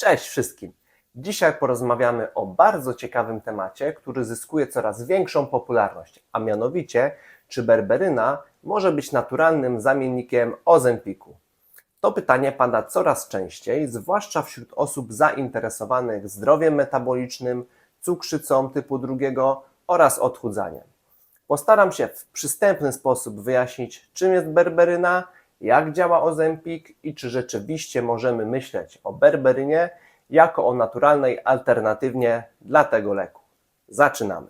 Cześć wszystkim! Dzisiaj porozmawiamy o bardzo ciekawym temacie, który zyskuje coraz większą popularność, a mianowicie, czy berberyna może być naturalnym zamiennikiem ozempiku. To pytanie pada coraz częściej, zwłaszcza wśród osób zainteresowanych zdrowiem metabolicznym, cukrzycą typu drugiego oraz odchudzaniem. Postaram się w przystępny sposób wyjaśnić, czym jest berberyna, jak działa ozempik i czy rzeczywiście możemy myśleć o berberynie jako o naturalnej alternatywie dla tego leku. Zaczynamy.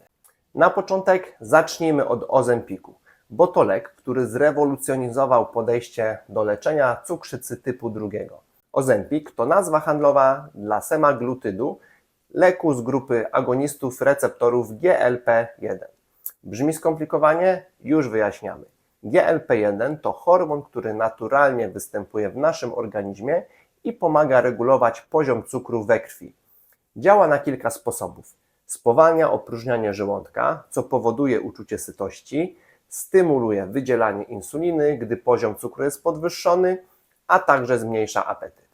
Na początek zacznijmy od ozempiku, bo to lek, który zrewolucjonizował podejście do leczenia cukrzycy typu drugiego. Ozempik to nazwa handlowa dla semaglutydu, leku z grupy agonistów receptorów GLP-1. Brzmi skomplikowanie? Już wyjaśniamy. GLP-1 to hormon, który naturalnie występuje w naszym organizmie i pomaga regulować poziom cukru we krwi. Działa na kilka sposobów. Spowalnia opróżnianie żołądka, co powoduje uczucie sytości, stymuluje wydzielanie insuliny, gdy poziom cukru jest podwyższony, a także zmniejsza apetyt.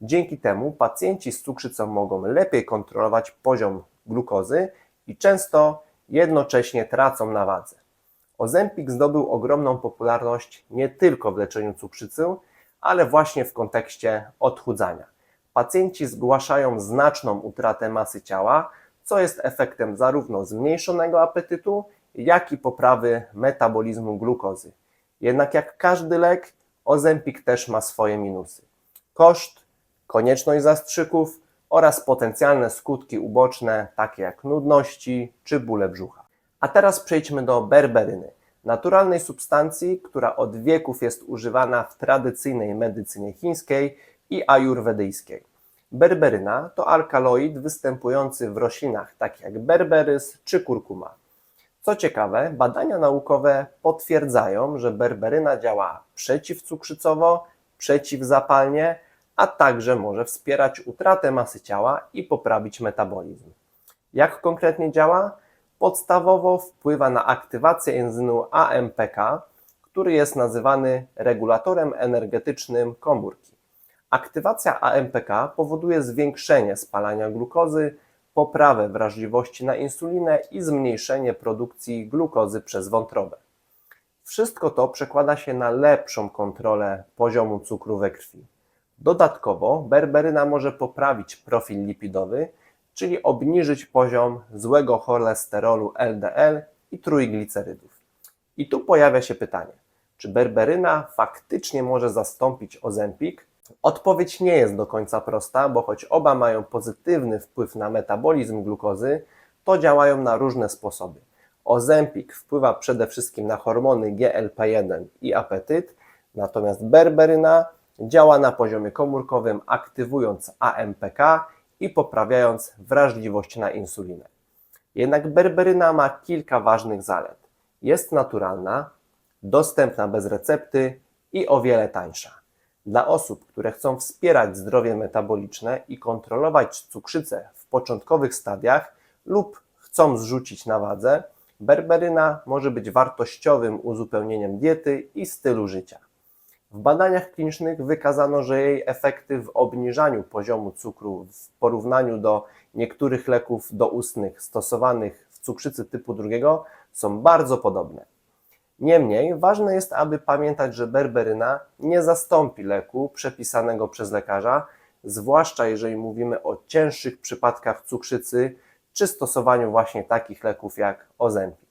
Dzięki temu pacjenci z cukrzycą mogą lepiej kontrolować poziom glukozy i często jednocześnie tracą na wadze. Ozempik zdobył ogromną popularność nie tylko w leczeniu cukrzycy, ale właśnie w kontekście odchudzania. Pacjenci zgłaszają znaczną utratę masy ciała, co jest efektem zarówno zmniejszonego apetytu, jak i poprawy metabolizmu glukozy. Jednak jak każdy lek, Ozempik też ma swoje minusy. Koszt, konieczność zastrzyków oraz potencjalne skutki uboczne, takie jak nudności czy bóle brzucha. A teraz przejdźmy do berberyny, naturalnej substancji, która od wieków jest używana w tradycyjnej medycynie chińskiej i ajurwedyjskiej. Berberyna to alkaloid występujący w roślinach takich jak berberys czy kurkuma. Co ciekawe, badania naukowe potwierdzają, że berberyna działa przeciwcukrzycowo, przeciwzapalnie, a także może wspierać utratę masy ciała i poprawić metabolizm. Jak konkretnie działa? Podstawowo wpływa na aktywację enzymu AMPK, który jest nazywany regulatorem energetycznym komórki. Aktywacja AMPK powoduje zwiększenie spalania glukozy, poprawę wrażliwości na insulinę i zmniejszenie produkcji glukozy przez wątrobę. Wszystko to przekłada się na lepszą kontrolę poziomu cukru we krwi. Dodatkowo berberyna może poprawić profil lipidowy, czyli obniżyć poziom złego cholesterolu LDL i trójglicerydów. I tu pojawia się pytanie, czy berberyna faktycznie może zastąpić ozempik? Odpowiedź nie jest do końca prosta, bo choć oba mają pozytywny wpływ na metabolizm glukozy, to działają na różne sposoby. Ozempik wpływa przede wszystkim na hormony GLP-1 i apetyt, natomiast berberyna działa na poziomie komórkowym, aktywując AMPK i poprawiając wrażliwość na insulinę. Jednak berberyna ma kilka ważnych zalet. Jest naturalna, dostępna bez recepty i o wiele tańsza. Dla osób, które chcą wspierać zdrowie metaboliczne i kontrolować cukrzycę w początkowych stadiach lub chcą zrzucić na wadze, berberyna może być wartościowym uzupełnieniem diety i stylu życia. W badaniach klinicznych wykazano, że jej efekty w obniżaniu poziomu cukru w porównaniu do niektórych leków doustnych stosowanych w cukrzycy typu drugiego są bardzo podobne. Niemniej ważne jest, aby pamiętać, że berberyna nie zastąpi leku przepisanego przez lekarza, zwłaszcza jeżeli mówimy o cięższych przypadkach cukrzycy czy stosowaniu właśnie takich leków jak Ozempik.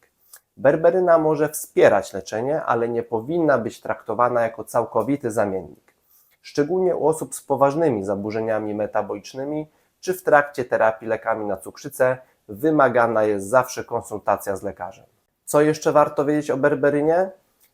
Berberyna może wspierać leczenie, ale nie powinna być traktowana jako całkowity zamiennik. Szczególnie u osób z poważnymi zaburzeniami metabolicznymi czy w trakcie terapii lekami na cukrzycę wymagana jest zawsze konsultacja z lekarzem. Co jeszcze warto wiedzieć o berberynie?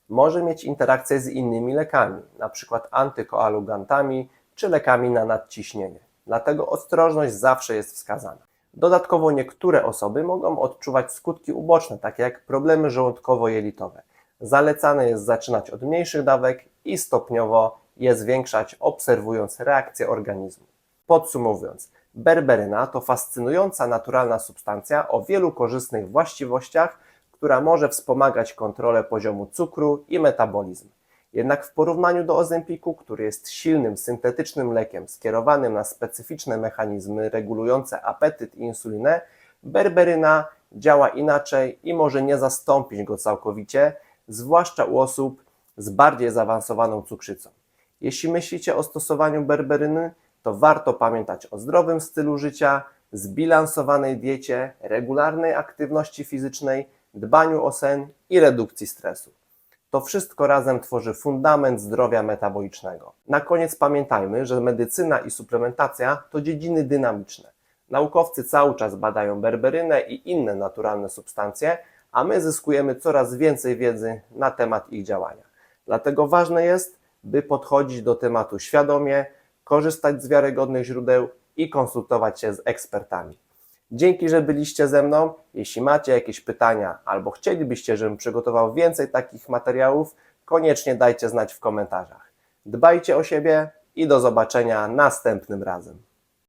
Może mieć interakcję z innymi lekami, np. antykoagulantami czy lekami na nadciśnienie. Dlatego ostrożność zawsze jest wskazana. Dodatkowo niektóre osoby mogą odczuwać skutki uboczne, takie jak problemy żołądkowo-jelitowe. Zalecane jest zaczynać od mniejszych dawek i stopniowo je zwiększać, obserwując reakcję organizmu. Podsumowując, berberyna to fascynująca naturalna substancja o wielu korzystnych właściwościach, która może wspomagać kontrolę poziomu cukru i metabolizm. Jednak w porównaniu do Ozempiku, który jest silnym, syntetycznym lekiem skierowanym na specyficzne mechanizmy regulujące apetyt i insulinę, berberyna działa inaczej i może nie zastąpić go całkowicie, zwłaszcza u osób z bardziej zaawansowaną cukrzycą. Jeśli myślicie o stosowaniu berberyny, to warto pamiętać o zdrowym stylu życia, zbilansowanej diecie, regularnej aktywności fizycznej, dbaniu o sen i redukcji stresu. To wszystko razem tworzy fundament zdrowia metabolicznego. Na koniec pamiętajmy, że medycyna i suplementacja to dziedziny dynamiczne. Naukowcy cały czas badają berberynę i inne naturalne substancje, a my zyskujemy coraz więcej wiedzy na temat ich działania. Dlatego ważne jest, by podchodzić do tematu świadomie, korzystać z wiarygodnych źródeł i konsultować się z ekspertami. Dzięki, że byliście ze mną. Jeśli macie jakieś pytania albo chcielibyście, żebym przygotował więcej takich materiałów, koniecznie dajcie znać w komentarzach. Dbajcie o siebie i do zobaczenia następnym razem.